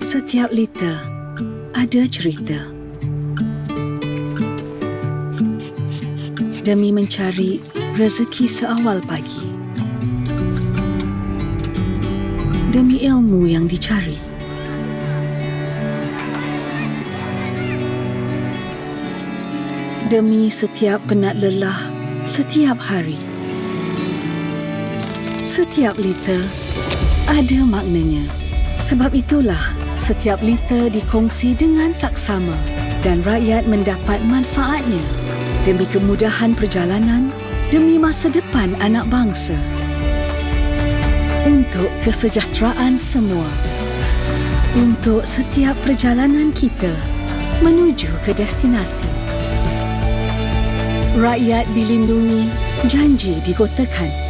Setiap liter ada cerita. Demi mencari rezeki seawal pagi. Demi ilmu yang dicari. Demi setiap penat lelah setiap hari. Setiap liter ada maknanya. Sebab itulah setiap liter dikongsi dengan saksama dan rakyat mendapat manfaatnya demi kemudahan perjalanan, demi masa depan anak bangsa. Untuk kesejahteraan semua. Untuk setiap perjalanan kita menuju ke destinasi. Rakyat dilindungi, janji digotakan